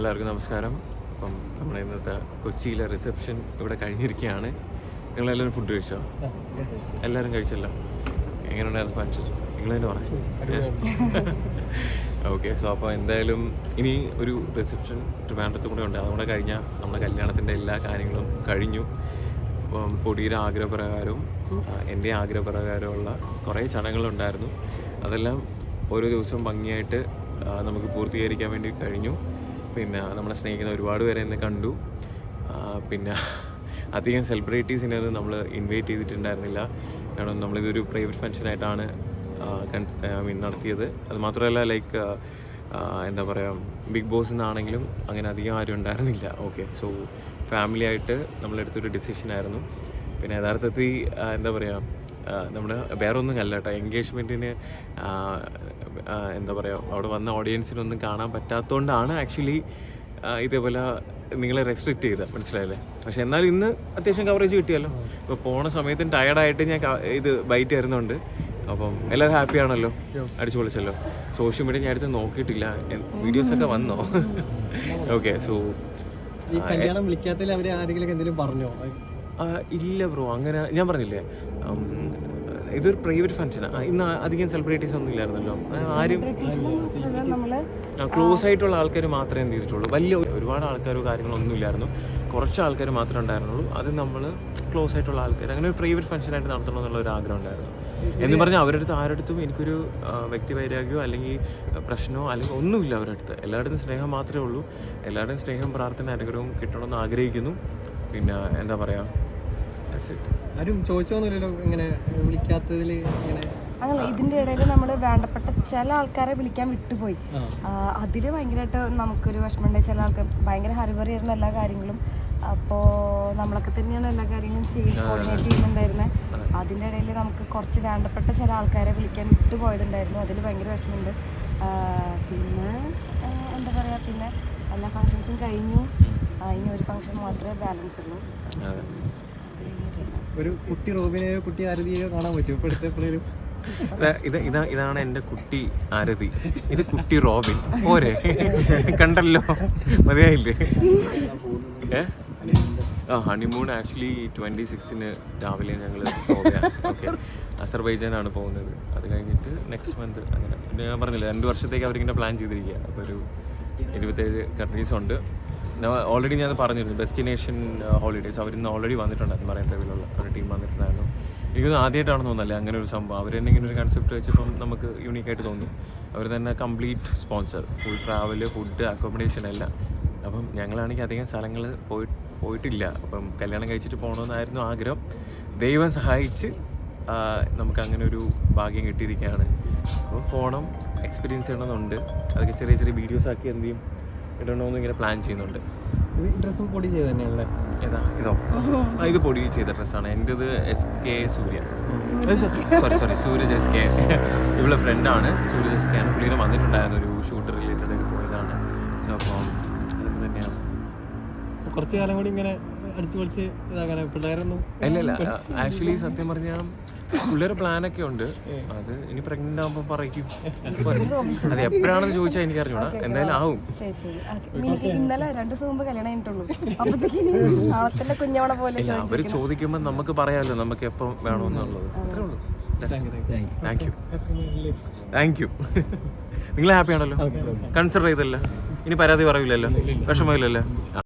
എല്ലാവർക്കും നമസ്കാരം. അപ്പം നമ്മുടെ ഇന്നത്തെ കൊച്ചിയിലെ റിസപ്ഷൻ ഇവിടെ കഴിഞ്ഞിരിക്കുകയാണ്. നിങ്ങളെല്ലാവരും ഫുഡ് കഴിച്ചോ? എല്ലാവരും കഴിച്ചല്ലോ? എങ്ങനെയുണ്ടായിരുന്നു ഫങ്ഷൻ നിങ്ങൾ തന്നെ പറഞ്ഞു. ഓക്കെ സോ അപ്പോൾ എന്തായാലും ഇനി ഒരു റിസപ്ഷൻ ട്രിവാൻഡ്രത്ത് കൂടെ ഉണ്ട്. അതുകൂടെ കഴിഞ്ഞാൽ നമ്മുടെ കല്യാണത്തിന്റെ എല്ലാ കാര്യങ്ങളും കഴിഞ്ഞു. അപ്പം പൊടിയുടെ ആഗ്രഹപ്രകാരവും എന്റെ ആഗ്രഹപ്രകാരമുള്ള കുറേ ചടങ്ങുകളുണ്ടായിരുന്നു. അതെല്ലാം ഓരോ ദിവസവും ഭംഗിയായിട്ട് നമുക്ക് പൂർത്തീകരിക്കാൻ വേണ്ടി കഴിഞ്ഞു. പിന്നെ നമ്മളെ സ്നേഹിക്കുന്ന ഒരുപാട് പേരെ ഇന്ന് കണ്ടു. പിന്നെ അധികം സെലിബ്രിറ്റീസിനെ ഒന്നും നമ്മൾ ഇൻവൈറ്റ് ചെയ്തിട്ടുണ്ടായിരുന്നില്ല. കാരണം നമ്മളിതൊരു പ്രൈവറ്റ് ഫംഗ്ഷനായിട്ടാണ് ഐ മീൻ നടത്തിയത്. അത് മാത്രമല്ല ലൈക്ക് എന്താ പറയുക ബിഗ് ബോസ് നിന്നാണെങ്കിലും അങ്ങനെ അധികം ആരും ഉണ്ടായിരുന്നില്ല. ഓക്കെ സോ ഫാമിലി ആയിട്ട് നമ്മളെടുത്തൊരു ഡിസിഷനായിരുന്നു പിന്നെ യഥാർത്ഥത്തിൽ എന്താ പറയുക നമ്മുടെ വേറൊന്നും അല്ല കേട്ടോ എൻഗേജ്മെന്റിന് എന്താ പറയുക അവിടെ വന്ന ഓഡിയൻസിനൊന്നും കാണാൻ പറ്റാത്തതുകൊണ്ടാണ് ആക്ച്വലി ഇതേപോലെ നിങ്ങളെ റെസ്ട്രിക്റ്റ് ചെയ്ത മനസ്സിലായല്ലേ? പക്ഷെ എന്നാലും ഇന്ന് അത്യാവശ്യം കവറേജ് കിട്ടിയല്ലോ. ഇപ്പോൾ പോണ സമയത്തും ടയർഡായിട്ട് ഞാൻ ഇത് ബൈറ്റ് ആയിരുന്നുണ്ട് അപ്പം എല്ലാവരും ഹാപ്പി ആണല്ലോ? അടിച്ചു പൊളിച്ചല്ലോ സോഷ്യൽ മീഡിയ ഞാൻ അടുത്ത് നോക്കിയിട്ടില്ല. വീഡിയോസ് ഒക്കെ വന്നോ? ഓക്കെ സോ ഈ കല്യാണം വിളിക്കാത്തതിൽ അവരെ ആരെങ്കിലും എന്തെങ്കിലും പറഞ്ഞോ? ഇല്ല ബ്രോ അങ്ങനെ ഞാൻ പറഞ്ഞില്ലേ? ഇതൊരു പ്രൈവറ്റ് ഫംഗ്ഷനാണ് ഇന്ന് അധികം സെലിബ്രിറ്റീസ് ഒന്നും ഇല്ലായിരുന്നല്ലോ. ആരും ക്ലോസ് ആയിട്ടുള്ള ആൾക്കാർ മാത്രമേ എന്ത് ചെയ്തിട്ടുള്ളൂ. വലിയ ഒരുപാട് ആൾക്കാരോ കാര്യങ്ങളൊന്നും ഇല്ലായിരുന്നു. കുറച്ച് ആൾക്കാർ മാത്രമേ ഉണ്ടായിരുന്നുള്ളൂ. അത് നമ്മൾ ക്ലോസ് ആയിട്ടുള്ള ആൾക്കാർ അങ്ങനെ ഒരു പ്രൈവറ്റ് ഫംഗ്ഷനായിട്ട് നടത്തണം എന്നുള്ള ഒരു ആഗ്രഹം ഉണ്ടായിരുന്നു. എന്ന് പറഞ്ഞാൽ അവരുടെ അടുത്ത് ആരുടെ അടുത്തും എനിക്കൊരു വ്യക്തി വൈരാഗ്യമോ അല്ലെങ്കിൽ പ്രശ്നമോ അല്ലെങ്കിൽ ഒന്നുമില്ല അവരുടെ അടുത്ത് എല്ലായിടത്തും സ്നേഹം മാത്രമേ ഉള്ളൂ. എല്ലാവരുടെയും സ്നേഹം പ്രാർത്ഥന അനുഗ്രഹവും കിട്ടണമെന്ന് ആഗ്രഹിക്കുന്നു. പിന്നെ എന്താ പറയുക. ആരും ചോദിച്ചോന്നില്ലല്ലോ ഇങ്ങനെ വിളിക്കാത്തതിൽ ഇങ്ങനെ. അങ്ങനെ ഇതിന്റെ ഇടയിൽ നമ്മൾ വേണ്ടപ്പെട്ട ചില ആൾക്കാരെ വിളിക്കാൻ വിട്ടുപോയി. അതിൽ അതിൽ ഭയങ്കരമായിട്ട് നമുക്കൊരു വിഷമമുണ്ട് ചില ആൾക്കാർ ഭയങ്കര ഹറിബറി ആയിരുന്നു എല്ലാ കാര്യങ്ങളും. അപ്പോ നമ്മളൊക്കെ തന്നെയാണ് എല്ലാ കാര്യങ്ങളും ചെയ്ത് കോർഡിനേറ്റ് ചെയ്യുന്നുണ്ടായിരുന്നത് അതിന്റെ ഇടയിൽ നമുക്ക് കുറച്ച് വേണ്ടപ്പെട്ട ചില ആൾക്കാരെ വിളിക്കാൻ വിട്ടുപോയതുണ്ടായിരുന്നു. അതിൽ ഭയങ്കര വിഷമമുണ്ട്. പിന്നെ എന്താ പറയാ പിന്നെ എല്ലാ ഫങ്ഷൻസും കഴിഞ്ഞു. ഇനി ഒരു ഫങ്ഷൻ മാത്രമേ ബാലൻസ് ഉള്ളൂ. ഒരു കുട്ടി റോബിനെയോ കുട്ടി ആരതിയെയോ കാണാൻ പറ്റും. ഇപ്പോഴത്തെ എടുത്തപ്പോഴേലും ഇതാ- ഇത് ഇതാ ഇതാണ് എന്റെ കുട്ടി ആരതി. ഇത് കുട്ടി റോബിൻ. പോരെ. കണ്ടല്ലോ. മതിയായില്ലേ? ഏ? ആ ഹണിമൂൺ ആക്ച്വലി ട്വന്റി സിക്സിന് രാവിലെ ഞങ്ങൾ ഓക്കെ. അസർബൈജാനാണ് പോകുന്നത്. അത് കഴിഞ്ഞിട്ട് നെക്സ്റ്റ് മന്ത് അങ്ങനെ. ഞാൻ പറഞ്ഞില്ല രണ്ട് വർഷത്തേക്ക് അവരിങ്ങനെ പ്ലാൻ ചെയ്തിരിക്കുക അപ്പോൾ ഒരു ഇരുപത്തേഴ് കൺട്രീസ് ഉണ്ട്. ഓൾറെഡി ഞാൻ പറഞ്ഞിരുന്നു ഡെസ്റ്റിനേഷൻ ഹോളിഡേയ്സ് ഇന്ന് ഓൾറെഡി വന്നിട്ടുണ്ടായിരുന്നു മറൈൻ ഡ്രൈവിലുള്ള ഒരു ടീം വന്നിട്ടുണ്ടായിരുന്നു. എനിക്കൊന്നും ആദ്യമായിട്ടാണ് തോന്നുന്നല്ലേ അങ്ങനെ ഒരു സംഭവം. അവർ തന്നെ ഇങ്ങനെ ഒരു കൺസെപ്റ്റ് വെച്ചപ്പം നമുക്ക് യൂണീക്കായിട്ട് തോന്നി. അവർ തന്നെ complete sponsor full travel food accommodation എല്ലാം. അപ്പം ഞങ്ങളാണെങ്കിൽ അധികം സ്ഥലങ്ങൾ പോയി പോയിട്ടില്ല. അപ്പം കല്യാണം കഴിച്ചിട്ട് പോകണമെന്നായിരുന്നു ആഗ്രഹം. ദൈവം സഹായിച്ച് നമുക്ക് അങ്ങനെ ഒരു ഭാഗ്യം കിട്ടിയിരിക്കുകയാണ്. അപ്പോൾ പോകണം എക്സ്പീരിയൻസ് ചെയ്യണമെന്നുണ്ട്. അതൊക്കെ ചെറിയ ചെറിയ വീഡിയോസ് ആക്കി എന്ത് ചെയ്യും? ഇടണമെന്ന് ഇങ്ങനെ പ്ലാൻ ചെയ്യുന്നുണ്ട് ഡ്രസ്സും പൊടി ചെയ്ത് തന്നെയാണല്ലേ? ഏതാ? ഇതോ? ആ ഇത് പൊടി ചെയ്ത ഡ്രസ്സാണ് എന്റെത് S K Surya. Sorry sorry Suraj S K ഇവളെ ഫ്രണ്ടാണ് സൂരജ് എസ് കെ ആണ്. പുള്ളിനെ വന്നിട്ടുണ്ടായിരുന്നു ഒരു ഷൂട്ട് റിലേറ്റഡ് ഒരു പോയതാണ്. സോ അപ്പം അതൊക്കെ തന്നെയാണ്. കുറച്ച് കാലം കൂടി ഇങ്ങനെ ആക്ച്വലി സത്യം പറഞ്ഞാൽ പുള്ളിയൊരു പ്ലാനൊക്കെ ഉണ്ട്. അത് ഇനി പ്രഗ്നന്റ് ആകുമ്പോൾ പറയും അത് എപ്പോഴാണെന്ന് ചോദിച്ചാൽ എനിക്ക് അറിഞ്ഞൂടാ എന്തായാലും ആവും. ഇന്നലെ രണ്ടു ദിവസം മുമ്പ് കല്യാണം കഴിഞ്ഞിട്ടുള്ളൂ. അവർ ചോദിക്കുമ്പോൾ നമുക്ക് പറയാമല്ലോ നമുക്ക് എപ്പം വേണമെന്നുള്ളത് അത്രേ ഉള്ളൂ. താങ്ക് യു താങ്ക് യു നിങ്ങൾ ഹാപ്പി ആണല്ലോ? കൺസിഡർ ചെയ്തല്ലോ. ഇനി പരാതി പറയില്ലല്ലോ. വിഷമമില്ലല്ലോ.